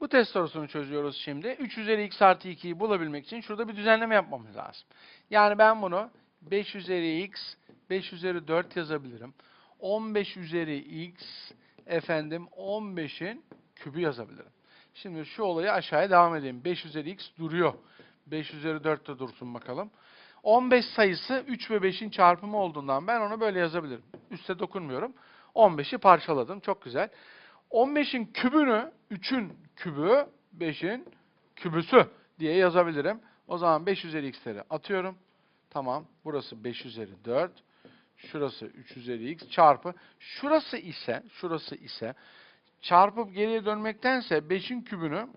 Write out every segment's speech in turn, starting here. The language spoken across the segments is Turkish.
Bu test sorusunu çözüyoruz şimdi. 3 üzeri x artı 2'yi bulabilmek için şurada bir düzenleme yapmamız lazım. Yani ben bunu 5 üzeri x, 5 üzeri 4 yazabilirim. 15 üzeri x, efendim 15'in kübü yazabilirim. Şimdi şu olayı aşağıya devam edeyim. 5 üzeri x duruyor. 5 üzeri 4 de dursun bakalım. 15 sayısı 3 ve 5'in çarpımı olduğundan ben onu böyle yazabilirim. Üste dokunmuyorum. 15'i parçaladım. Çok güzel. 15'in kübünü 3'ün kübü 5'in kübüsü diye yazabilirim. O zaman 5 üzeri x'leri atıyorum. Tamam. Burası 5 üzeri 4. Şurası 3 üzeri x çarpı. Şurası ise, şurası ise çarpıp geriye dönmektense 5'in kübünü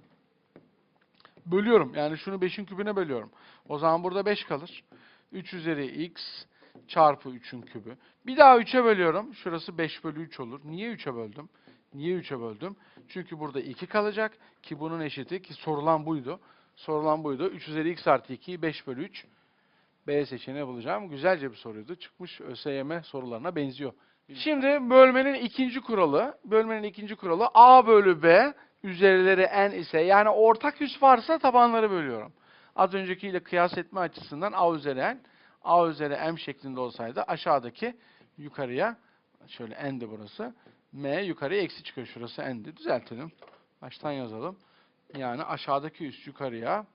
bölüyorum. Yani şunu 5'in kübüne bölüyorum. O zaman burada 5 kalır. 3 üzeri x çarpı 3'ün kübü. Bir daha 3'e bölüyorum. Şurası 5 bölü 3 olur. Niye 3'e böldüm? Niye 3'e böldüm? Çünkü burada 2 kalacak ki bunun eşiti ki sorulan buydu. Sorulan buydu. 3 üzeri x artı 2'yi 5 bölü 3 B seçeneği bulacağım. Güzelce bir soruydu. Çıkmış ÖSYM sorularına benziyor. Şimdi bölmenin ikinci kuralı, bölmenin ikinci kuralı A bölü B üzerileri n ise yani ortak üs varsa tabanları bölüyorum. Az öncekiyle kıyas etme açısından A üzeri n, A üzeri m şeklinde olsaydı aşağıdaki yukarıya, şöyle n'di burası, m yukarıya eksi çıkıyor. Şurası n'di. Düzeltelim. Baştan yazalım. Yani aşağıdaki üst yukarıya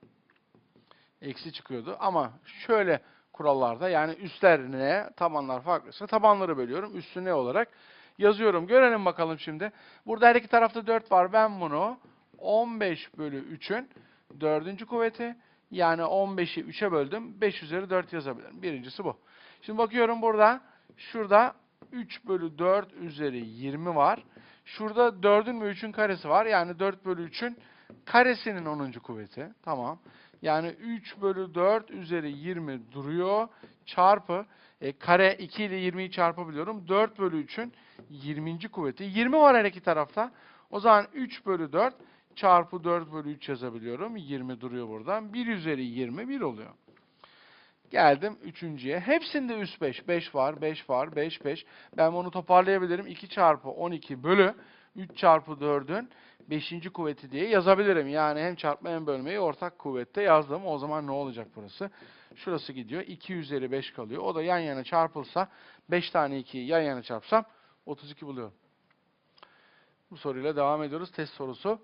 eksi çıkıyordu. Ama şöyle kurallarda yani üstler ne, tabanlar farklıysa tabanları bölüyorum. Üstü ne olarak yazıyorum. Görelim bakalım şimdi. Burada her iki tarafta 4 var. Ben bunu 15 bölü 3'ün dördüncü kuvveti yani 15'i 3'e böldüm. 5 üzeri 4 yazabilirim. Birincisi bu. Şimdi bakıyorum burada. Şurada 3 bölü 4 üzeri 20 var. Şurada 4'ün ve 3'ün karesi var. Yani 4 bölü 3'ün karesinin 10. kuvveti. Tamam. Yani 3 bölü 4 üzeri 20 duruyor. Çarpı e, kare 2 ile 20'yi çarpabiliyorum. 4 bölü 3'ün 20. kuvveti. 20 var her iki tarafta. O zaman 3 bölü 4 çarpı 4 bölü 3 yazabiliyorum. 20 duruyor buradan. 1 üzeri 20 1 oluyor. Geldim üçüncüye. Hepsinde üst 5. 5 var, 5 var, 5, 5. Ben bunu toparlayabilirim. 2 çarpı 12 bölü 3 çarpı 4'ün 5. kuvveti diye yazabilirim. Yani hem çarpma hem bölmeyi ortak kuvvette yazdım. O zaman ne olacak burası? Şurası gidiyor. 2 üzeri 5 kalıyor. O da yan yana çarpılsa 5 tane 2'yi yan yana çarpsam 32 buluyorum. Bu soruyla devam ediyoruz. Test sorusu.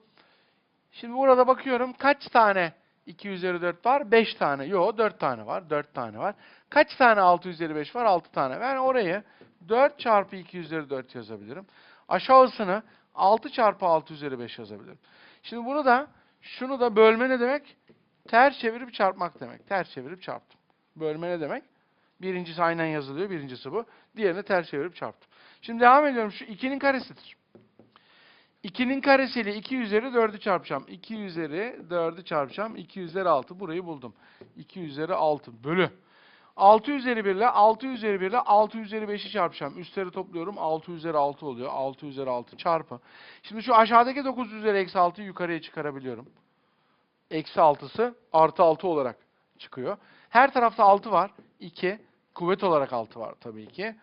Şimdi burada bakıyorum kaç tane 2 üzeri 4 var? 5 tane. Yok 4 tane var. 4 tane var. Kaç tane 6 üzeri 5 var? 6 tane. Ben orayı 4 çarpı 2 üzeri 4 yazabilirim. Aşağısını 6 çarpı 6 üzeri 5 yazabilirim. Şimdi bunu da şunu da bölme ne demek? Ters çevirip çarpmak demek. Ters çevirip çarptım. Bölme ne demek? Birincisi aynen yazılıyor. Birincisi bu. Diğerini ters çevirip çarptım. Şimdi devam ediyorum. Şu 2'nin karesidir. 2'nin karesiyle 2 üzeri 4'ü çarpacağım. 2 üzeri 4'ü çarpacağım. 2 üzeri 6. Burayı buldum. 2 üzeri 6 bölü. 6 üzeri 1 ile 6 üzeri 1 ile 6 üzeri 5'i çarpacağım. Üstleri topluyorum. 6 üzeri 6 oluyor. 6 üzeri 6 çarpı. Şimdi şu aşağıdaki 9 üzeri eksi 6'yı yukarıya çıkarabiliyorum. Eksi 6'sı artı 6 olarak çıkıyor. Her tarafta 6 var. 2. Kuvvet olarak 6 var tabii ki.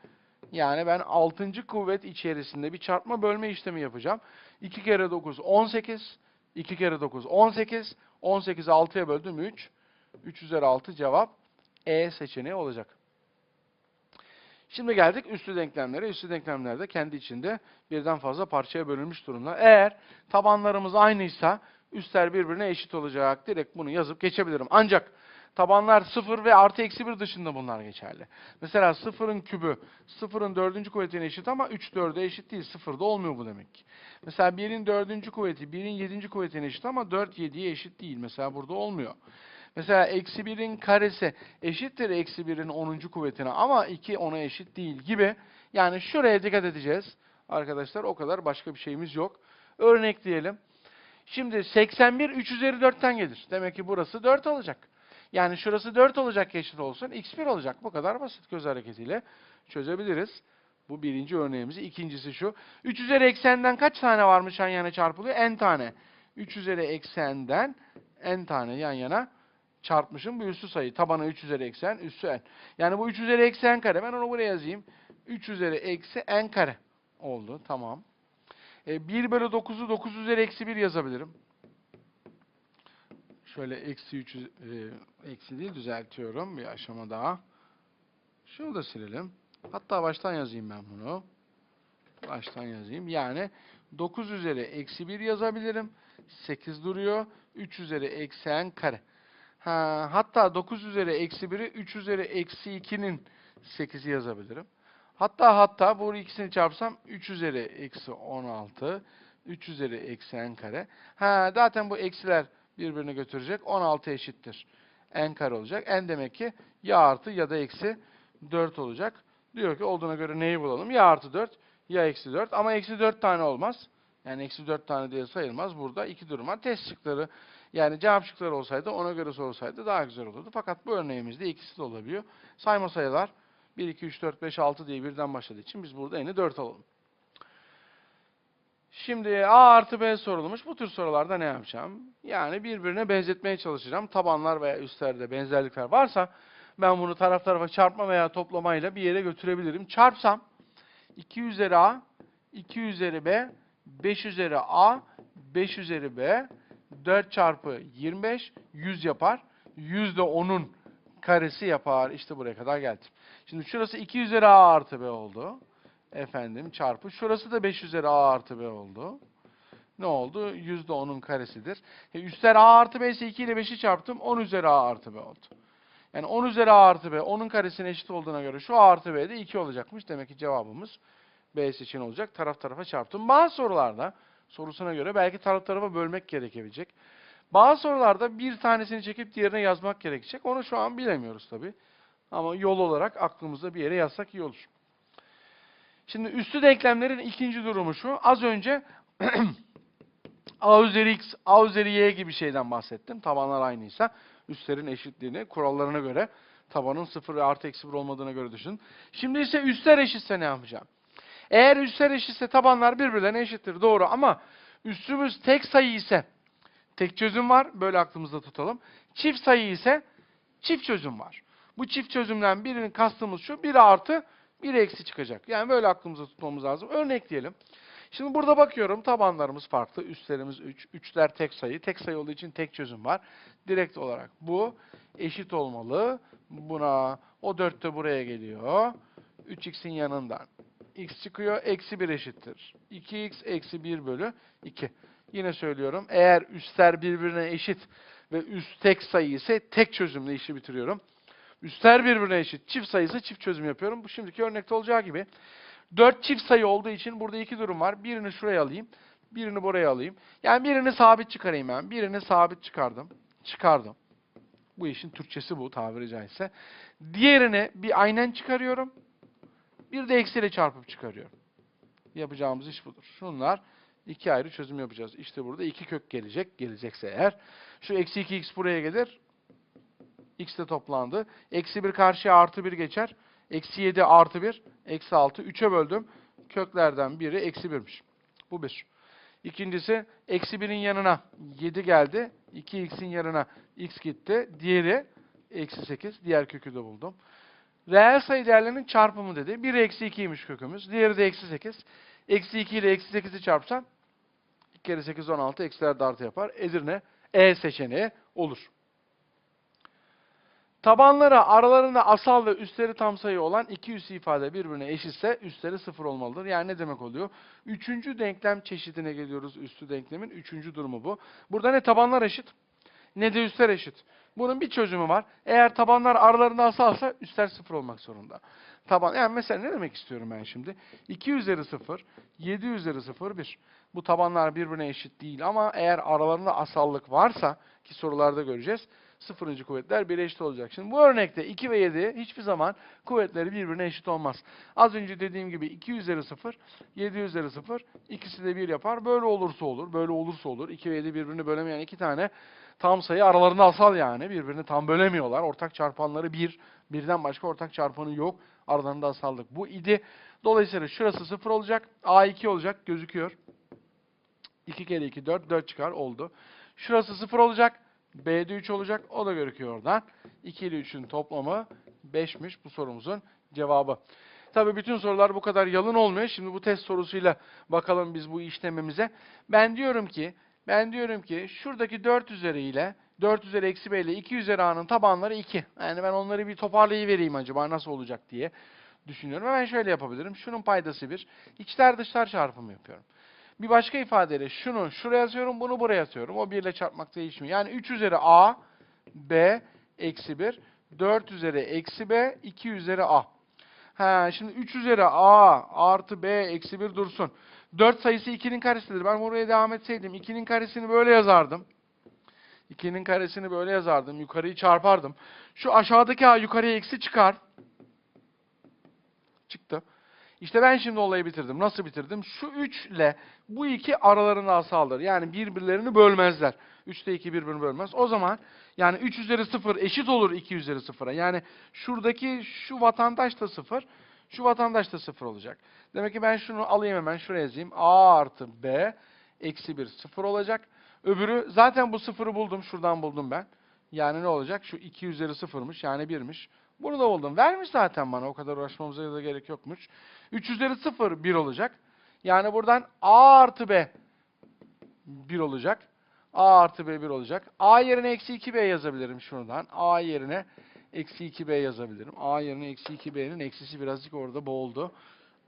Yani ben 6. kuvvet içerisinde bir çarpma bölme işlemi yapacağım. 2 kere 9 18. 2 kere 9 18. 18'i 6'ya böldüm 3. 3 üzeri 6 cevap E seçeneği olacak. Şimdi geldik üstü denklemlere. Üstü denklemlerde kendi içinde birden fazla parçaya bölünmüş durumda. Eğer tabanlarımız aynıysa üstler birbirine eşit olacak. Direkt bunu yazıp geçebilirim. Ancak tabanlar 0 ve artı eksi 1 dışında bunlar geçerli. Mesela 0'ın kübü 0'ın 4. kuvvetine eşit ama 3 4'e eşit değil. 0'da olmuyor bu demek ki. Mesela 1'in 4. kuvveti 1'in 7. kuvvetine eşit ama 4 7'ye eşit değil. Mesela burada olmuyor. Mesela eksi 1'in karesi eşittir eksi 1'in 10. kuvvetine ama 2 ona eşit değil gibi. Yani şuraya dikkat edeceğiz. Arkadaşlar o kadar başka bir şeyimiz yok. Örnekleyelim. Şimdi 81 3 üzeri 4'ten gelir. Demek ki burası 4 olacak. Yani şurası 4 olacak eşit olsun. x1 olacak. Bu kadar basit göz hareketiyle çözebiliriz. Bu birinci örneğimizi. İkincisi şu. 3 üzeri eksenden kaç tane varmış yan yana çarpılıyor? n tane. 3 üzeri eksenden n tane yan yana çarpmışım. Bu üssü sayı. Tabanı 3 üzeri eksen, üssü n. Yani bu 3 üzeri eksi n kare. Ben onu buraya yazayım. 3 üzeri eksi n kare oldu. Tamam. E, 1 bölü 9'u 9 üzeri eksi 1 yazabilirim. Şöyle eksi 3 eksi değil düzeltiyorum bir aşama daha. Şunu da silelim. Hatta baştan yazayım ben bunu. Baştan yazayım. Yani 9 üzeri eksi 1 yazabilirim. 8 duruyor. 3 üzeri eksi n kare. Ha, hatta 9 üzeri eksi 1'i 3 üzeri eksi 2'nin 8'i yazabilirim. Hatta hatta bu ikisini çarpsam 3 üzeri eksi 16, 3 üzeri eksi n kare. Ha, zaten bu eksiler birbirini götürecek. 16 eşittir. n kare olacak. n demek ki ya artı ya da eksi 4 olacak. Diyor ki olduğuna göre neyi bulalım? Ya artı 4 ya eksi 4. Ama eksi 4 tane olmaz. Yani eksi 4 tane diye sayılmaz. Burada iki durum var. Test şıkları yani cevap şıkları olsaydı ona göre sorsaydı daha güzel olurdu. Fakat bu örneğimizde ikisi de olabiliyor. Sayma sayılar 1, 2, 3, 4, 5, 6 diye birden başladığı için biz burada eni 4 alalım. Şimdi A artı B sorulmuş. Bu tür sorularda ne yapacağım? Yani birbirine benzetmeye çalışacağım. Tabanlar veya üstlerde benzerlikler varsa ben bunu taraf tarafa çarpma veya toplamayla bir yere götürebilirim. Çarpsam 2 üzeri A, 2 üzeri B, 5 üzeri A, 5 üzeri B, 4 çarpı 25, 100 yapar. 100 de onun karesi yapar. İşte buraya kadar geldim. Şimdi şurası 2 üzeri A artı B oldu. Efendim çarpı. Şurası da 5 üzeri A artı B oldu. Ne oldu? 100 de onun karesidir. E, üstler A artı B ise 2 ile 5'i çarptım. 10 üzeri A artı B oldu. Yani 10 üzeri A artı B, onun karesine eşit olduğuna göre şu A artı B de 2 olacakmış. Demek ki cevabımız B seçeneği olacak. Taraf tarafa çarptım. Bazı sorularda sorusuna göre belki taraf tarafa bölmek gerekebilecek. Bazı sorularda bir tanesini çekip diğerine yazmak gerekecek. Onu şu an bilemiyoruz tabii. Ama yol olarak aklımızda bir yere yazsak iyi olur. Şimdi üstü denklemlerin ikinci durumu şu. Az önce a üzeri x, a üzeri y gibi şeyden bahsettim. Tabanlar aynıysa üstlerin eşitliğini kurallarına göre tabanın 0 ve artı eksi 1 olmadığına göre düşün. Şimdi ise üstler eşitse ne yapacağım? Eğer üstler eşitse tabanlar birbirlerine eşittir. Doğru ama üstümüz tek sayı ise tek çözüm var. Böyle aklımızda tutalım. Çift sayı ise çift çözüm var. Bu çift çözümden birinin kastımız şu. Biri artı, biri eksi çıkacak. Yani böyle aklımızda tutmamız lazım. Örnek diyelim. Şimdi burada bakıyorum tabanlarımız farklı. Üstlerimiz 3. Üçler tek sayı. Tek sayı olduğu için tek çözüm var. Direkt olarak bu eşit olmalı. Buna o 4 de buraya geliyor. 3x'in yanından x çıkıyor. Eksi 1 eşittir. 2x eksi 1 bölü 2. Yine söylüyorum. Eğer üstler birbirine eşit ve üst tek sayı ise tek çözümle işi bitiriyorum. Üstler birbirine eşit. Çift sayısı çift çözüm yapıyorum. Bu şimdiki örnekte olacağı gibi. 4 çift sayı olduğu için burada iki durum var. Birini şuraya alayım. Birini buraya alayım. Yani birini sabit çıkarayım ben. Birini sabit çıkardım. Çıkardım. Bu işin Türkçesi bu tabiri caizse. Diğerini bir aynen çıkarıyorum. Bir de eksiyle çarpıp çıkarıyorum. Yapacağımız iş budur. Şunlar iki ayrı çözüm yapacağız. İşte burada iki kök gelecek. Gelecekse eğer. Şu eksi 2x buraya gelir. X toplandı. Eksi 1 karşıya artı 1 geçer. Eksi 7 artı 1. Eksi 6. 3'e böldüm. Köklerden biri eksi 1'miş. Bu bir. İkincisi eksi 1'in yanına 7 geldi. 2x'in yanına x gitti. Diğeri eksi 8. Diğer kökü de buldum. Reel sayı değerlerinin çarpımı dedi. Biri eksi 2'ymiş kökümüz. Diğeri de eksi 8. Eksi 2 ile eksi 8'i çarpsam 2 kere 8 16 eksiler de artı yapar. Edirne E seçeneği olur. Tabanlara aralarında asal ve üstleri tam sayı olan iki üs ifade birbirine eşitse üstleri sıfır olmalıdır. Yani ne demek oluyor? Üçüncü denklem çeşidine geliyoruz üstü denklemin. Üçüncü durumu bu. Burada ne tabanlar eşit ne de üstler eşit. Bunun bir çözümü var. Eğer tabanlar aralarında asalsa üstler sıfır olmak zorunda. Taban, yani mesela ne demek istiyorum ben şimdi? 2 üzeri 0, 7 üzeri 0, 1. Bu tabanlar birbirine eşit değil ama eğer aralarında asallık varsa ki sorularda göreceğiz. Sıfırıncı kuvvetler bir eşit olacak. Şimdi bu örnekte 2 ve 7 hiçbir zaman kuvvetleri birbirine eşit olmaz. Az önce dediğim gibi 2 üzeri 0, 7 üzeri 0, ikisi de 1 yapar. Böyle olursa olur, böyle olursa olur. 2 ve 7 birbirini bölemeyen iki tane tam sayı aralarında asal yani. Birbirini tam bölemiyorlar. Ortak çarpanları 1, birden başka ortak çarpanı yok. Aralarında asallık. Bu idi. Dolayısıyla şurası 0 olacak. A2 olacak gözüküyor. 2 kere 2 4, 4 çıkar oldu. Şurası 0 olacak. B'de 3 olacak. O da görüküyor oradan. 2 ile 3'ün toplamı 5'miş bu sorumuzun cevabı. Tabii bütün sorular bu kadar yalın olmuyor. Şimdi bu test sorusuyla bakalım biz bu işlememize. Ben diyorum ki Ben diyorum ki şuradaki 4 üzeri ile 4 üzeri eksi b ile 2 üzeri a'nın tabanları 2. Yani ben onları bir toparlayıvereyim acaba nasıl olacak diye düşünüyorum. Hemen şöyle yapabilirim. Şunun paydası 1. İçler dışlar çarpımı yapıyorum. Bir başka ifadeyle şunu şuraya yazıyorum, bunu buraya atıyorum. O 1 ile çarpmak değişmiyor. Yani 3 üzeri a, b, eksi 1. 4 üzeri eksi b, 2 üzeri a. Ha, şimdi 3 üzeri a artı b eksi 1 dursun. 4 sayısı 2'nin karesidir. Ben buraya devam etseydim 2'nin karesini böyle yazardım. 2'nin karesini böyle yazardım. Yukarıyı çarpardım. Şu aşağıdaki a yukarıya eksi çıkar. Çıktı. İşte ben şimdi olayı bitirdim. Nasıl bitirdim? Şu 3 ile bu 2 aralarını asaldır. Yani birbirlerini bölmezler. 3 ile 2 birbirini bölmez. O zaman yani 3 üzeri 0 eşit olur 2 üzeri 0'a. Yani şuradaki şu vatandaş da 0, şu vatandaş da 0 olacak. Demek ki ben şunu alayım hemen şuraya yazayım. A artı B eksi 1 0 olacak. Öbürü zaten bu 0'ı buldum. Şuradan buldum ben. Yani ne olacak? Şu 2 üzeri 0'mış yani 1'miş. Bunu da buldum. Vermiş zaten bana. O kadar uğraşmamıza da gerek yokmuş. 3 üzeri 0 1 olacak. Yani buradan A artı B 1 olacak. A artı B 1 olacak. A yerine eksi 2B yazabilirim şuradan. A yerine eksi 2B yazabilirim. A yerine eksi 2B'nin eksisi birazcık orada boğuldu.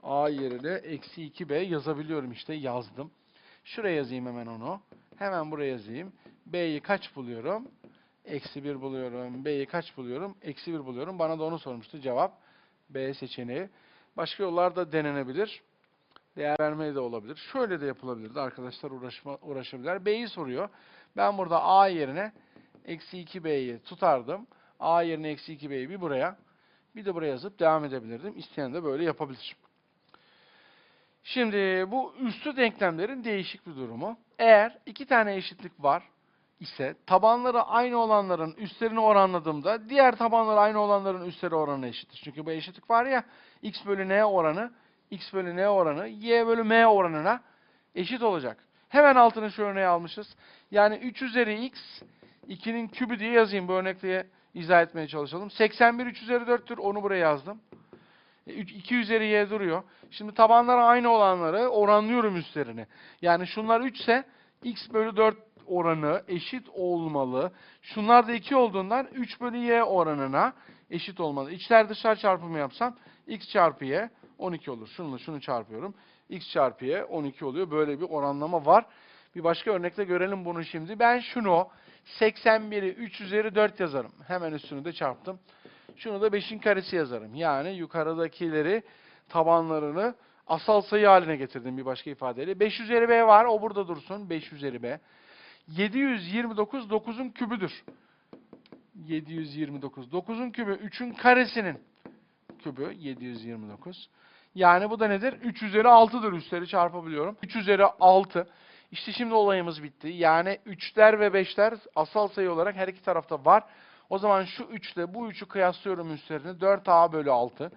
A yerine eksi 2B yazabiliyorum işte yazdım. Şuraya yazayım hemen onu. Hemen buraya yazayım. B'yi kaç buluyorum? Eksi 1 buluyorum. B'yi kaç buluyorum? Eksi 1 buluyorum. Bana da onu sormuştu. Cevap B seçeneği. Başka yollar da denenebilir. Değer vermeye de olabilir. Şöyle de yapılabilirdi. Arkadaşlar uğraşma, uğraşabilirler. B'yi soruyor. Ben burada A yerine eksi 2B'yi tutardım. A yerine eksi 2B'yi bir buraya bir de buraya yazıp devam edebilirdim. İsteyen de böyle yapabilir. Şimdi bu üstü denklemlerin değişik bir durumu. Eğer iki tane eşitlik var ise tabanları aynı olanların üstlerini oranladığımda diğer tabanları aynı olanların üstleri oranına eşittir. Çünkü bu eşitlik var ya x bölü n oranı x bölü n oranı y bölü m oranına eşit olacak. Hemen altına şu örneği almışız. Yani 3 üzeri x 2'nin kübü diye yazayım. Bu örnekle izah etmeye çalışalım. 81 3 üzeri 4'tür. Onu buraya yazdım. 2 üzeri y duruyor. Şimdi tabanlar aynı olanları oranlıyorum üstlerini. Yani şunlar 3 ise x bölü 4 oranı eşit olmalı. Şunlar da 2 olduğundan 3 bölü y oranına eşit olmalı. İçler dışlar çarpımı yapsam x çarpı y 12 olur. Şununla şunu çarpıyorum. x çarpı y 12 oluyor. Böyle bir oranlama var. Bir başka örnekle görelim bunu şimdi. Ben şunu 81'i 3 üzeri 4 yazarım. Hemen üstünü de çarptım. Şunu da 5'in karesi yazarım. Yani yukarıdakileri tabanlarını asal sayı haline getirdim bir başka ifadeyle. 5 üzeri b var. O burada dursun. 5 üzeri b. 729 9'un kübüdür. 729. 9'un kübü 3'ün karesinin kübü 729. Yani bu da nedir? 3 üzeri 6'dır. Üstleri çarpabiliyorum. 3 üzeri 6. İşte şimdi olayımız bitti. Yani 3'ler ve 5'ler asal sayı olarak her iki tarafta var. O zaman şu 3 ile bu 3'ü kıyaslıyorum üstlerini. 4a bölü 6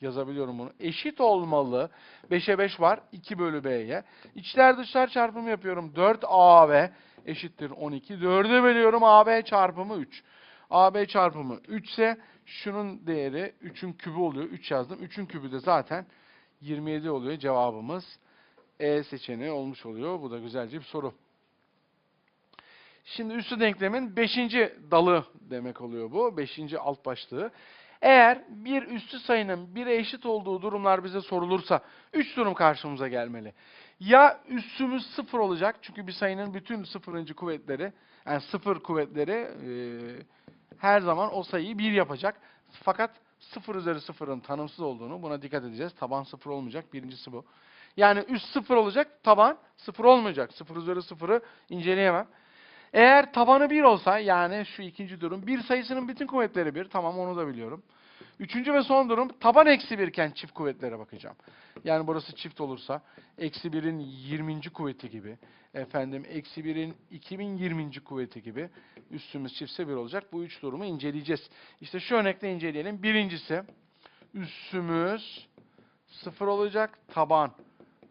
yazabiliyorum bunu. Eşit olmalı. 5'e 5 var. 2 bölü b'ye. İçler dışlar çarpımı yapıyorum. 4ab eşittir 12. 4'e bölüyorum ab çarpımı 3. ab çarpımı 3 ise şunun değeri 3'ün kübü oluyor. 3 yazdım. 3'ün kübü de zaten 27 oluyor. Cevabımız E seçeneği olmuş oluyor. Bu da güzelce bir soru. Şimdi üstü denklemin 5. dalı demek oluyor bu. 5. alt başlığı. Eğer bir üstü sayının bire eşit olduğu durumlar bize sorulursa 3 durum karşımıza gelmeli. Ya üstümüz sıfır olacak çünkü bir sayının bütün sıfırıncı kuvvetleri yani sıfır kuvvetleri e, her zaman o sayıyı bir yapacak. Fakat sıfır üzeri sıfırın tanımsız olduğunu buna dikkat edeceğiz. Taban sıfır olmayacak. Birincisi bu. Yani üst sıfır olacak, taban sıfır olmayacak. Sıfır üzeri sıfırı inceleyemem. Eğer tabanı 1 olsa yani şu ikinci durum bir sayısının bütün kuvvetleri 1. Tamam onu da biliyorum. Üçüncü ve son durum taban eksi 1 iken çift kuvvetlere bakacağım. Yani burası çift olursa eksi 1'in 20. kuvveti gibi. Efendim eksi 1'in 2020. kuvveti gibi. Üstümüz çiftse 1 olacak. Bu üç durumu inceleyeceğiz. İşte şu örnekle inceleyelim. Birincisi üstümüz 0 olacak. Taban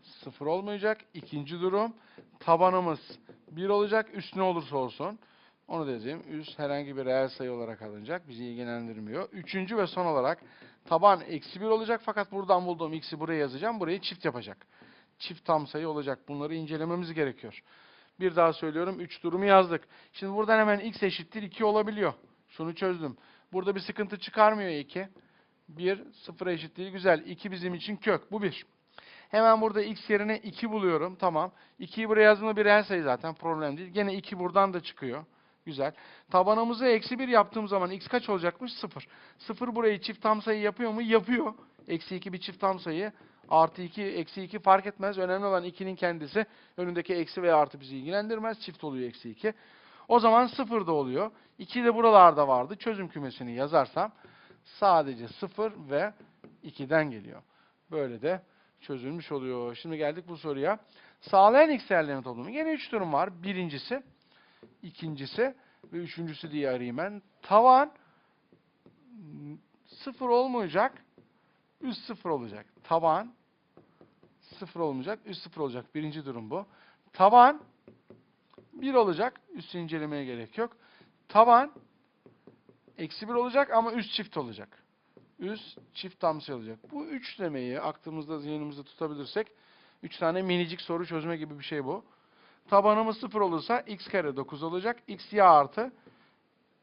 0 olmayacak. İkinci durum tabanımız 1 olacak. Üst ne olursa olsun. Onu da. Üst herhangi bir reel sayı olarak alınacak. Bizi ilgilendirmiyor. Üçüncü ve son olarak taban eksi 1 olacak. Fakat buradan bulduğum x'i buraya yazacağım. Burayı çift yapacak. Çift tam sayı olacak. Bunları incelememiz gerekiyor. Bir daha söylüyorum 3 durumu yazdık. Şimdi buradan hemen x eşittir 2 olabiliyor. Şunu çözdüm. Burada bir sıkıntı çıkarmıyor 2. 1, 0 eşitliği güzel. 2 bizim için kök. Bu 1. Hemen burada x yerine 2 buluyorum. Tamam. 2'yi buraya yazdığımda bir reel sayı zaten problem değil. Gene 2 buradan da çıkıyor. Güzel. Tabanımızı eksi 1 yaptığım zaman x kaç olacakmış? 0. 0 burayı çift tam sayı yapıyor mu? Yapıyor. Eksi 2 bir çift tam sayı. Artı 2, eksi 2 fark etmez. Önemli olan 2'nin kendisi. Önündeki eksi veya artı bizi ilgilendirmez. Çift oluyor eksi 2. O zaman 0 da oluyor. 2 de buralarda vardı. Çözüm kümesini yazarsam sadece 0 ve 2'den geliyor. Böyle de çözülmüş oluyor. Şimdi geldik bu soruya. Sağlayan x değerlerinin toplamı. Yine 3 durum var. Birincisi, ikincisi ve üçüncüsü diye arayayım ben. Tavan 0 olmayacak. Üst 0 olacak. Taban 0 olmayacak. Üst 0 olacak. Birinci durum bu. Taban 1 olacak. Üstü incelemeye gerek yok. Taban eksi 1 olacak ama üst çift olacak. Üst çift tam sayı olacak. Bu üçlemeyi aklımızda zihnimizde tutabilirsek 3 tane minicik soru çözme gibi bir şey bu. Tabanımız 0 olursa x kare 9 olacak. x y artı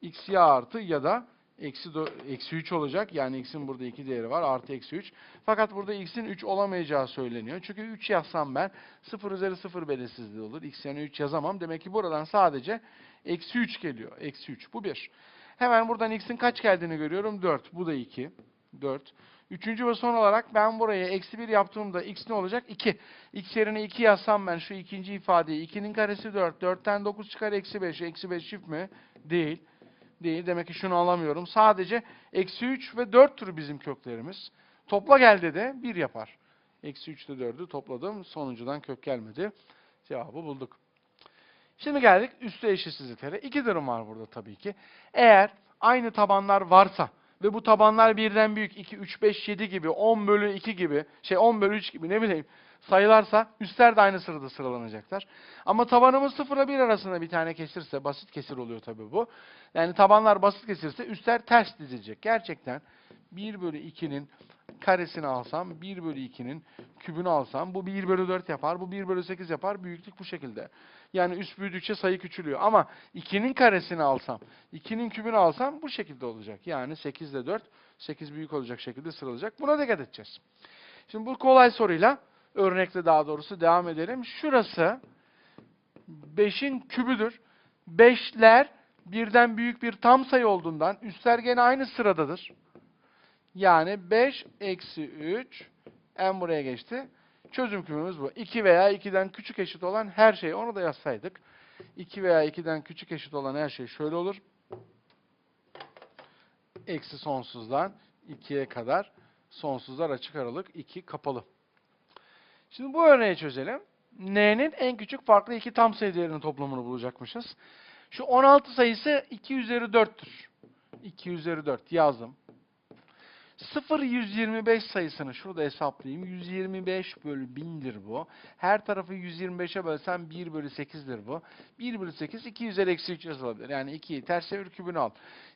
x y artı ya da eksi, do- eksi 3 olacak. Yani x'in burada 2 değeri var. Artı eksi 3. Fakat burada x'in 3 olamayacağı söyleniyor. Çünkü 3 yazsam ben 0 üzeri 0 belirsizliği olur. x yerine 3 yazamam. Demek ki buradan sadece eksi 3 geliyor. Eksi 3. Bu 1. Hemen buradan x'in kaç geldiğini görüyorum. 4. Bu da 2. 4. Üçüncü ve son olarak ben buraya eksi 1 yaptığımda x ne olacak? 2. x yerine 2 yazsam ben şu ikinci ifadeyi 2'nin karesi 4. 4'ten 9 çıkar eksi 5. Eksi 5 çift mi? Değil. Değil. Demek ki şunu alamıyorum. Sadece eksi 3 ve 4 tür bizim köklerimiz. Topla geldi de 1 yapar. Eksi 3 ile 4'ü topladım. Sonuncudan kök gelmedi. Cevabı bulduk. Şimdi geldik üstü eşitsizliklere. İki durum var burada tabii ki. Eğer aynı tabanlar varsa ve bu tabanlar birden büyük 2, 3, 5, 7 gibi 10 bölü 2 gibi şey 10 bölü 3 gibi ne bileyim sayılarsa üstler de aynı sırada sıralanacaklar. Ama tabanımız 0 ile 1 arasında bir tane kesirse basit kesir oluyor tabii bu. Yani tabanlar basit kesirse üstler ters dizilecek. Gerçekten 1 bölü 2'nin karesini alsam 1 bölü 2'nin kübünü alsam bu 1 bölü 4 yapar. Bu 1 bölü 8 yapar. Büyüklük bu şekilde. Yani üst büyüdükçe sayı küçülüyor. Ama 2'nin karesini alsam, 2'nin kübünü alsam bu şekilde olacak. Yani 8 ile 4, 8 büyük olacak şekilde sıralayacak. Buna dikkat edeceğiz. Şimdi bu kolay soruyla, örnekle daha doğrusu devam edelim. Şurası 5'in kübüdür. 5'ler birden büyük bir tam sayı olduğundan üstler gene aynı sıradadır. Yani 5 eksi 3 en buraya geçti. Çözüm kümemiz bu. 2 veya 2'den küçük eşit olan her şey. Onu da yazsaydık. 2 veya 2'den küçük eşit olan her şey şöyle olur. Eksi sonsuzdan 2'ye kadar sonsuzlar açık aralık 2 kapalı. Şimdi bu örneği çözelim. N'nin en küçük farklı iki tam sayı değerinin toplamını bulacakmışız. Şu 16 sayısı 2 üzeri 4'tür. 2 üzeri 4 yazdım. 0 125 sayısını şurada hesaplayayım. 125 bölü 1000'dir bu. Her tarafı 125'e bölsem 1 bölü 8'dir bu. 1 bölü 8 2 üzeri eksi 3 yazılabilir. Yani 2'yi ters çevir kübünü al.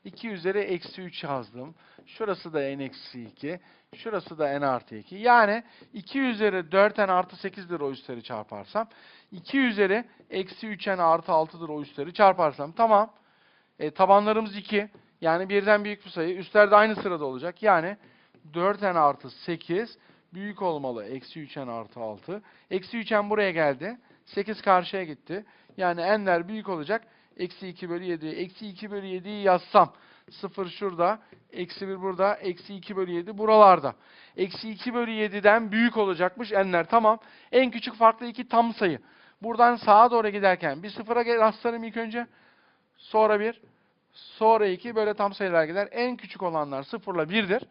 2 üzeri eksi 3 yazdım. Şurası da n eksi 2. Şurası da n artı 2. Yani 2 üzeri 4 n artı 8'dir o üstleri çarparsam. 2 üzeri eksi 3 n artı 6'dır o üstleri çarparsam. Tamam. E, tabanlarımız 2. Yani birden büyük bir sayı. Üstler de aynı sırada olacak. Yani 4n artı 8 büyük olmalı. Eksi 3n artı 6. Eksi 3n buraya geldi. 8 karşıya gitti. Yani n'ler büyük olacak. Eksi 2 bölü 7. Eksi 2 bölü 7'yi yazsam. 0 şurada. Eksi 1 burada. Eksi 2 bölü 7 buralarda. Eksi 2 bölü 7'den büyük olacakmış n'ler. Tamam. En küçük farklı iki tam sayı. Buradan sağa doğru giderken bir sıfıra rastlarım ilk önce. Sonra bir. Sonra 2 böyle tam sayılar gider. En küçük olanlar 0 ile 1'dir.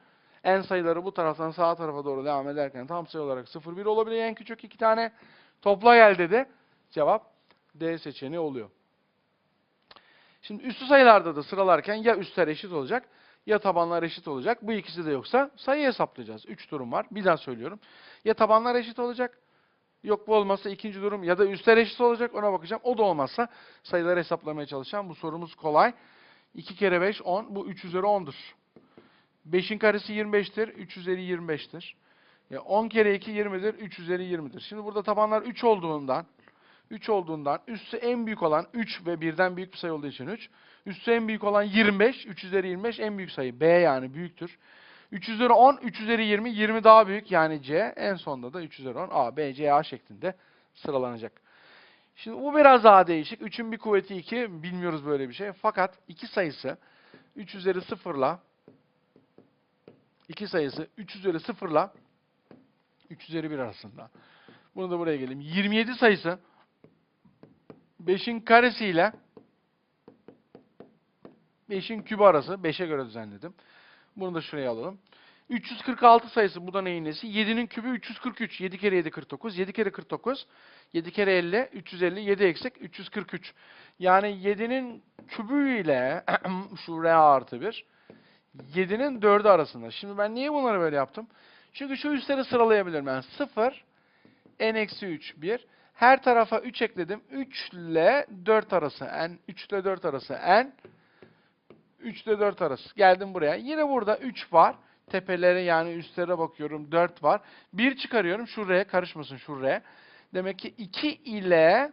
En sayıları bu taraftan sağ tarafa doğru devam ederken tam sayı olarak 0, 1 olabilir. En küçük iki tane topla gel dedi. Cevap D seçeneği oluyor. Şimdi üstü sayılarda da sıralarken ya üstler eşit olacak ya tabanlar eşit olacak. Bu ikisi de yoksa sayı hesaplayacağız. 3 durum var. Bir daha söylüyorum. Ya tabanlar eşit olacak. Yok bu olmazsa ikinci durum ya da üstler eşit olacak ona bakacağım. O da olmazsa sayıları hesaplamaya çalışacağım. Bu sorumuz kolay. 2 kere 5 10. Bu 3 üzeri 10'dur. 5'in karesi 25'tir. 3 üzeri 25'tir. Ya 10 kere 2 20'dir. 3 üzeri 20'dir. Şimdi burada tabanlar 3 olduğundan 3 olduğundan üssü en büyük olan 3 ve birden büyük bir sayı olduğu için 3. Üssü en büyük olan 25. 3 üzeri 25 en büyük sayı. B yani büyüktür. 3 üzeri 10, 3 üzeri 20, 20 daha büyük yani C. En sonda da 3 üzeri 10 A, B, C, A şeklinde sıralanacak. Şimdi bu biraz daha değişik. 3'ün bir kuvveti 2. Bilmiyoruz böyle bir şey. Fakat 2 sayısı 3 üzeri 0 ile 2 sayısı 3 üzeri 0 ile 3 üzeri 1 arasında. Bunu da buraya gelelim. 27 sayısı 5'in karesi ile 5'in kübü arası. 5'e göre düzenledim. Bunu da şuraya alalım. 346 sayısı bu da neyin nesi? 7'nin kübü 343. 7 kere 7 49. 7 kere 49. 7 kere 50. 350. 7 eksik 343. Yani 7'nin kübü ile şu R artı 1. 7'nin 4'ü arasında. Şimdi ben niye bunları böyle yaptım? Çünkü şu üstleri sıralayabilirim. Yani 0, n eksi 3, 1. Her tarafa 3 ekledim. 3 ile 4 arası n. 3 ile 4 arası n. 3 ile 4 arası. Geldim buraya. Yine burada 3 var. Tepelere yani üstlere bakıyorum. 4 var. 1 çıkarıyorum. Şu R karışmasın şu R. Demek ki 2 ile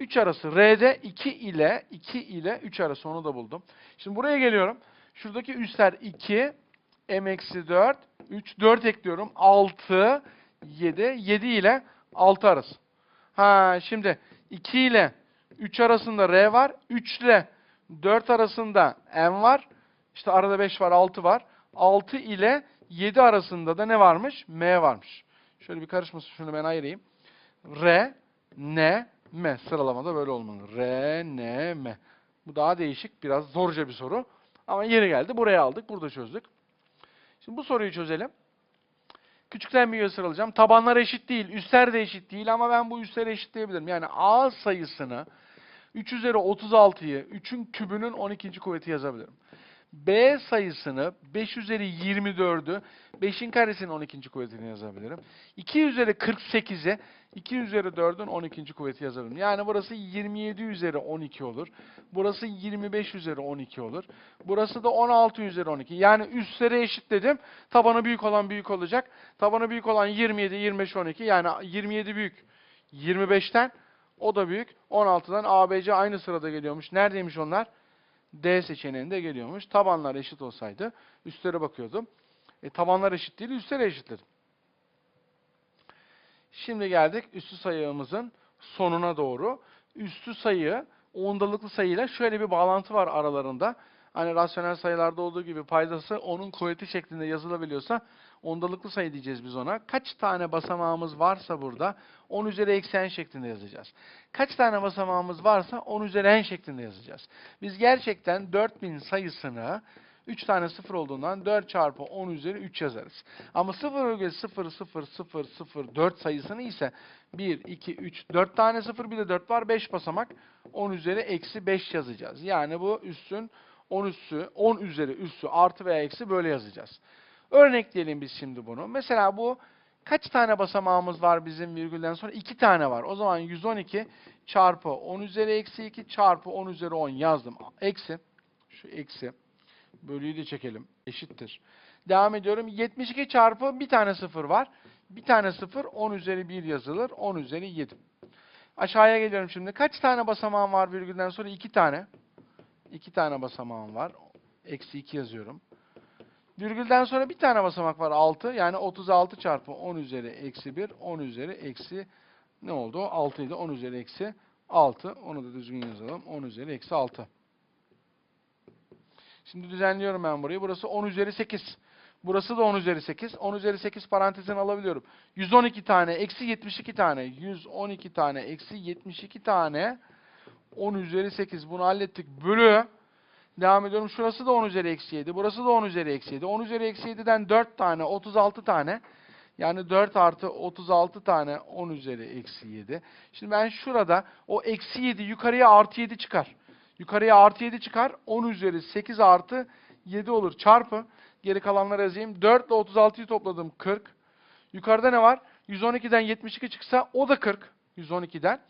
3 arası. R'de 2 ile 2 ile 3 arası onu da buldum. Şimdi buraya geliyorum. Şuradaki üstler 2, m eksi 4, 3, 4 ekliyorum. 6, 7, 7 ile 6 arası. Ha şimdi 2 ile 3 arasında R var. 3 ile 4 arasında M var. İşte arada 5 var, 6 var. 6 ile 7 arasında da ne varmış? M varmış. Şöyle bir karışmasın şunu ben ayırayım. R, N, M. Sıralamada böyle olmalı. R, N, M. Bu daha değişik, biraz zorca bir soru. Ama yeri geldi, buraya aldık, burada çözdük. Şimdi bu soruyu çözelim. Küçükten büyüğe sıralayacağım. Tabanlar eşit değil, üstler de eşit değil ama ben bu üstleri eşitleyebilirim. Yani A sayısını 3 üzeri 36'yı 3'ün kübünün 12. kuvveti yazabilirim. B sayısını 5 üzeri 24'ü 5'in karesinin 12. kuvvetini yazabilirim. 2 üzeri 48'i 2 üzeri 4'ün 12. kuvveti yazabilirim. Yani burası 27 üzeri 12 olur. Burası 25 üzeri 12 olur. Burası da 16 üzeri 12. Yani üstleri eşitledim. Tabanı büyük olan büyük olacak. Tabanı büyük olan 27, 25, 12. Yani 27 büyük 25'ten. O da büyük. 16'dan ABC aynı sırada geliyormuş. Neredeymiş onlar? D seçeneğinde geliyormuş. Tabanlar eşit olsaydı üstlere bakıyordum. E, tabanlar eşit değil, üstlere eşitledim. Şimdi geldik üstü sayımızın sonuna doğru. Üstü sayı ondalıklı sayıyla şöyle bir bağlantı var aralarında. Hani rasyonel sayılarda olduğu gibi paydası onun kuvveti şeklinde yazılabiliyorsa ondalıklı sayı diyeceğiz biz ona. Kaç tane basamağımız varsa burada 10 üzeri eksi n şeklinde yazacağız. Kaç tane basamağımız varsa 10 üzeri n şeklinde yazacağız. Biz gerçekten 4000 sayısını 3 tane sıfır olduğundan 4 çarpı 10 üzeri 3 yazarız. Ama 0,00004 sayısını ise 1, 2, 3, 4 tane sıfır bir de 4 var 5 basamak 10 üzeri eksi 5 yazacağız. Yani bu üssün 10 üssü, 10 üzeri üssü artı veya eksi böyle yazacağız. Örnekleyelim biz şimdi bunu. Mesela bu kaç tane basamağımız var bizim virgülden sonra? 2 tane var. O zaman 112 çarpı 10 üzeri eksi 2 çarpı 10 üzeri 10 yazdım. Eksi, şu eksi. Bölüyü de çekelim. Eşittir. Devam ediyorum. 72 çarpı bir tane sıfır var. Bir tane sıfır 10 üzeri 1 yazılır. 10 üzeri 7. Aşağıya geliyorum şimdi. Kaç tane basamağım var virgülden sonra? 2 tane. 2 tane basamağım var. Eksi 2 yazıyorum. Virgülden sonra bir tane basamak var 6. Yani 36 çarpı 10 üzeri eksi 1. 10 üzeri eksi ne oldu? 6 idi. 10 üzeri eksi 6. Onu da düzgün yazalım. 10 üzeri eksi 6. Şimdi düzenliyorum ben burayı. Burası 10 üzeri 8. Burası da 10 üzeri 8. 10 üzeri 8 parantezini alabiliyorum. 112 tane eksi 72 tane. 112 tane eksi 72 tane. 10 üzeri 8. Bunu hallettik. Bölü. Devam ediyorum. Şurası da 10 üzeri eksi 7. Burası da 10 üzeri eksi 7. 10 üzeri eksi 7'den 4 tane 36 tane. Yani 4 artı 36 tane 10 üzeri eksi 7. Şimdi ben şurada o eksi 7 yukarıya artı 7 çıkar. Yukarıya artı 7 çıkar. 10 üzeri 8 artı 7 olur. Çarpı. Geri kalanları yazayım. 4 ile 36'yı topladım 40. Yukarıda ne var? 112'den 72 çıksa o da 40. 112'den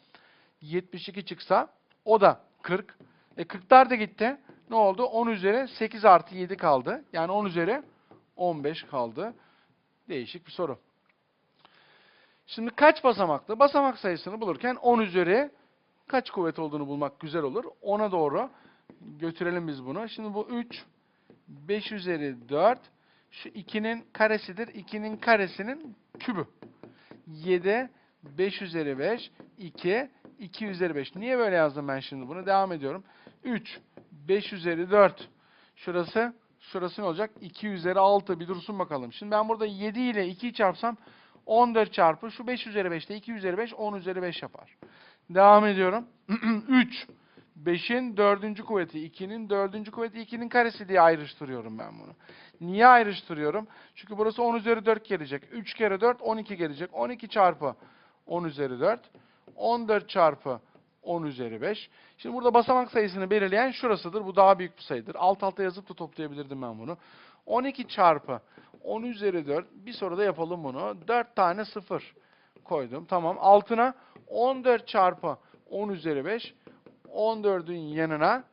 72 çıksa o da 40. E 40'lar da gitti. Ne oldu? 10 üzeri 8 artı 7 kaldı. Yani 10 üzeri 15 kaldı. Değişik bir soru. Şimdi kaç basamaklı? Basamak sayısını bulurken 10 üzeri kaç kuvvet olduğunu bulmak güzel olur. 10'a doğru götürelim biz bunu. Şimdi bu 3, 5 üzeri 4, şu 2'nin karesidir. 2'nin karesinin kübü. 7, 5 üzeri 5, 2, 2 üzeri 5. Niye böyle yazdım ben şimdi bunu? Devam ediyorum. 3, 5 üzeri 4. Şurası, şurası ne olacak? 2 üzeri 6. Bir dursun bakalım. Şimdi ben burada 7 ile 2'yi çarpsam 14 çarpı şu 5 üzeri 5 ile 2 üzeri 5, 10 üzeri 5 yapar. Devam ediyorum. 3, 5'in dördüncü kuvveti, 2'nin dördüncü kuvveti, 2'nin karesi diye ayrıştırıyorum ben bunu. Niye ayrıştırıyorum? Çünkü burası 10 üzeri 4 gelecek. 3 kere 4, 12 gelecek. 12 çarpı 10 üzeri 4. 14 çarpı 10 üzeri 5. Şimdi burada basamak sayısını belirleyen şurasıdır. Bu daha büyük bir sayıdır. Alt alta yazıp da toplayabilirdim ben bunu. 12 çarpı 10 üzeri 4. Bir soruda yapalım bunu. 4 tane 0 koydum. Tamam. Altına 14 çarpı 10 üzeri 5. 14'ün yanına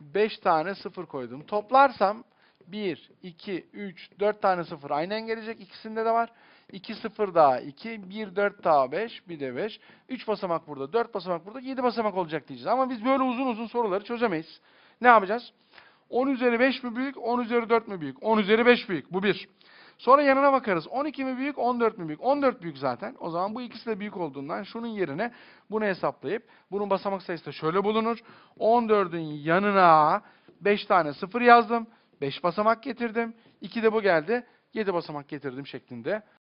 5 tane 0 koydum. Toplarsam 1, 2, 3, 4 tane 0 aynen gelecek. İkisinde de var. 2 0 daha 2, 1 4 daha 5, bir de 5. 3 basamak burada, 4 basamak burada, 7 basamak olacak diyeceğiz. Ama biz böyle uzun uzun soruları çözemeyiz. Ne yapacağız? 10 üzeri 5 mi büyük, 10 üzeri 4 mü büyük? 10 üzeri 5 büyük. Bu bir. Sonra yanına bakarız. 12 mi büyük, 14 mi büyük? 14 büyük zaten. O zaman bu ikisi de büyük olduğundan şunun yerine bunu hesaplayıp bunun basamak sayısı da şöyle bulunur. 14'ün yanına 5 tane 0 yazdım. 5 basamak getirdim. 2 de bu geldi. 7 basamak getirdim şeklinde